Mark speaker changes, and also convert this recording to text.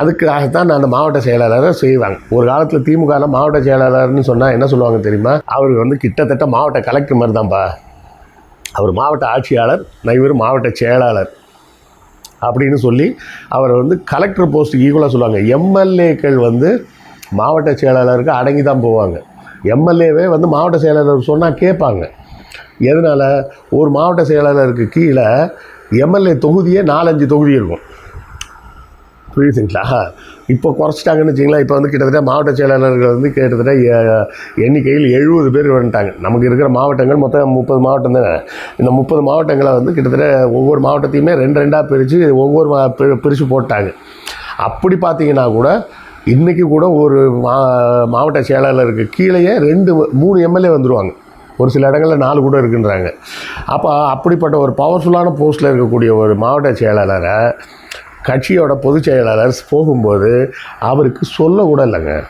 Speaker 1: அதுக்காகத்தான் அந்த மாவட்ட செயலாளரை செய்வாங்க. ஒரு காலத்தில் திமுகவில் மாவட்ட செயலாளர்னு சொன்னால் என்ன சொல்லுவாங்க தெரியுமா? அவர் வந்து கிட்டத்தட்ட மாவட்ட கலெக்டர் மாதிரி தான்ப்பா அவர் மாவட்ட ஆட்சியாளர் நான் இவர் மாவட்ட செயலாளர் அப்படின்னு சொல்லி அவரை வந்து கலெக்டர் போஸ்ட்டுக்கு ஈக்குவலாக சொல்லுவாங்க. எம்எல்ஏக்கள் வந்து மாவட்ட செயலாளருக்கு அடங்கி தான் போவாங்க. எம்எல்ஏவே வந்து மாவட்ட செயலாளர் சொன்னால் கேட்பாங்க. எதனால்? ஒரு மாவட்ட செயலாளருக்கு கீழே எம்எல்ஏ தொகுதியே நாலஞ்சு தொகுதி இருக்கும். புரியுதுங்களா இப்போ குறைச்சிட்டாங்கன்னு வச்சிங்களேன் இப்போ வந்து கிட்டத்தட்ட மாவட்ட செயலாளர்கள் வந்து கிட்டத்தட்ட எண்ணிக்கையில் எழுபது பேர் வந்துட்டாங்க. நமக்கு இருக்கிற மாவட்டங்கள் மொத்தம் முப்பது மாவட்டம் தானே? இந்த முப்பது மாவட்டங்களை வந்து கிட்டத்தட்ட ஒவ்வொரு மாவட்டத்தையுமே ரெண்டு ரெண்டாக பிரித்து ஒவ்வொரு மா பிரித்து போட்டாங்க. அப்படி பார்த்தீங்கன்னா கூட இன்றைக்கி கூட ஒரு மா மாவட்ட செயலாளருக்கு கீழேயே ரெண்டு மூணு எம்எல்ஏ வந்துடுவாங்க ஒரு சில இடங்களில் நாலு கூட இருக்குன்றாங்க. அப்போ அப்படிப்பட்ட ஒரு பவர்ஃபுல்லான போஸ்ட்டில் இருக்கக்கூடிய ஒரு மாவட்ட செயலாளரை கட்சியோட பொதுச் செயலாளர் போகும்போது அவருக்கு சொல்ல கூட இல்லைங்க.